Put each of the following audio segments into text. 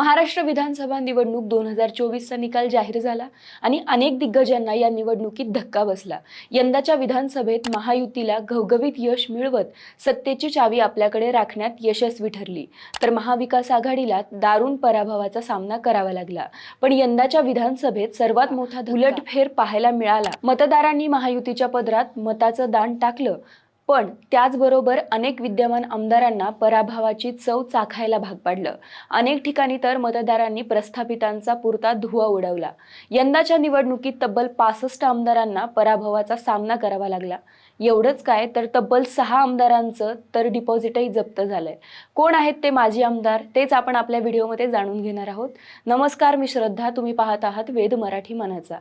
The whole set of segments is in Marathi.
महाराष्ट्र विधानसभा निवडणूक दोन हजार चोवीसचा निकाल जाहीर झाला आणि अनेक दिग्गजांना या निवडणुकीत धक्का बसला. यंदाच्या विधानसभेत महायुतीला घवघवीत यश मिळवत सत्तेची चावी आपल्याकडे राखण्यात यशस्वी ठरली. तर महाविकास आघाडीला दारुण पराभवाचा सामना करावा लागला. पण यंदाच्या विधानसभेत सर्वात मोठा उलटफेर पाहायला मिळाला. मतदारांनी महायुतीच्या पदरात मताचं दान टाकलं. पण त्याचबरोबर अनेक विद्यमान आमदारांना पराभवाची चव चाखायला भाग पाडलं. अनेक ठिकाणी तर मतदारांनी प्रस्थापितांचा पुरता धुवा उडवला. यंदाच्या निवडणुकीत तब्बल पासष्ट आमदारांना पराभवाचा सामना करावा लागला. एवढंच काय तर तब्बल सहा आमदारांचं तर डिपॉझिटही जप्त झालंय. कोण आहेत ते माजी आमदार तेच आपण आपल्या व्हिडिओमध्ये जाणून घेणार आहोत. नमस्कार मी श्रद्धा तुम्ही पाहत आहात वेद मराठी मनाचा.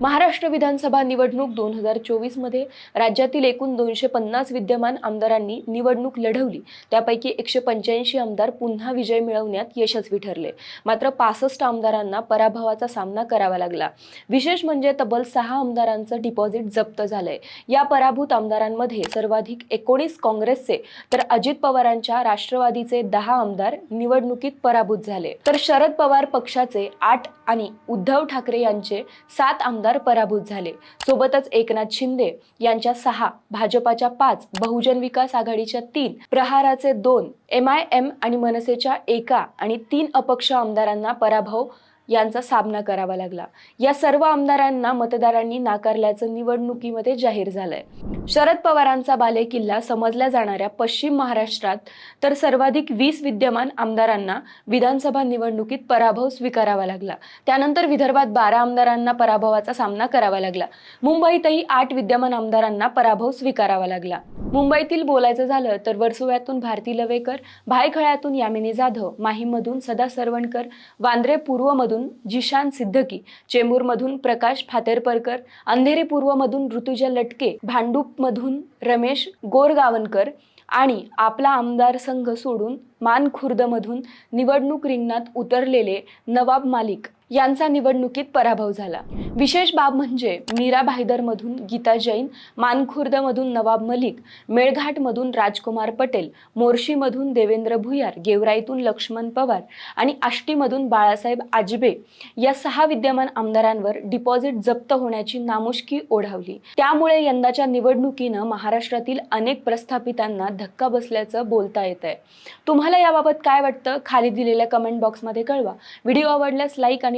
महाराष्ट्र विधानसभा निवडणूक दोन हजार चोवीसमध्ये राज्यातील एकूण दोनशे पन्नास विद्यमान आमदारांनी निवडणूक लढवली. त्यापैकी एकशे पंच्याऐंशी आमदार पुन्हा विजय मिळवण्यात यशस्वी ठरले. मात्र पासष्ट आमदारांना पराभवाचा सामना करावा लागला. विशेष म्हणजे तब्बल सहा आमदारांचं डिपॉझिट जप्त झालंय. या पराभूत आमदारांमध्ये सर्वाधिक एकोणीस काँग्रेसचे तर अजित पवारांच्या राष्ट्रवादीचे दहा आमदार निवडणुकीत पराभूत झाले. तर शरद पवार पक्षाचे आठ आणि उद्धव ठाकरे यांचे सात आमदार पराभूत झाले. सोबतच एकनाथ शिंदे यांच्या सहा भाजपाच्या पाच बहुजन विकास आघाडीच्या तीन प्रहाराचे दोन एम आय एम आणि मनसेच्या एका आणि तीन अपक्ष आमदारांना पराभव यांचा सामना करावा लागला. या सर्व आमदारांना मतदारांनी नाकारल्याचं निवडणुकीमध्ये जाहीर झालंय. शरद पवारांचा बालेकिल्ला समजल्या जाणाऱ्या पश्चिम महाराष्ट्रात तर सर्वाधिक वीस विद्यमान आमदारांना विधानसभा निवडणुकीत पराभव स्वीकारावा लागला. त्यानंतर विदर्भात बारा आमदारांना पराभवाचा सामना करावा लागला. मुंबईतही आठ विद्यमान आमदारांना पराभव स्वीकारावा लागला. मुंबईतील बोलायचं झालं तर वर्सोव्यातून भारती लवेकर भायखळ्यातून यामिनी जाधव माहीमधून सदा सरवणकर वांद्रे पूर्वमधून जिशान सिद्धकी चेंबूरमधून प्रकाश फातेरपरकर अंधेरी पूर्वमधून ऋतुजा लटके भांडूपमधून रमेश गोरगावनकर आणि आपला आमदार संघ सोडून मानखुर्दमधून निवडणूक रिंगणात उतरलेले नवाब मालिक. यांचा निवडणुकीत पराभव झाला. विशेष बाब म्हणजे मीरा भाईदरमधून गीता जैन मानखुर्दमधून नवाब मलिक मेळघाटमधून राजकुमार पटेल मोर्शीमधून देवेंद्र भुयार गेवराईतून लक्ष्मण पवार आणि आष्टीमधून बाळासाहेब आजबे या सहा विद्यमान आमदारांवर डिपॉझिट जप्त होण्याची नामुष्की ओढावली. त्यामुळे यंदाच्या निवडणुकीनं महाराष्ट्रातील अनेक प्रस्थापितांना धक्का बसल्याचं बोलता येत आहे तुम्हाला याबाबत काय वाटतं? खाली दिलेल्या कमेंट बॉक्समध्ये कळवा. व्हिडिओ आवडल्यास लाईक आणि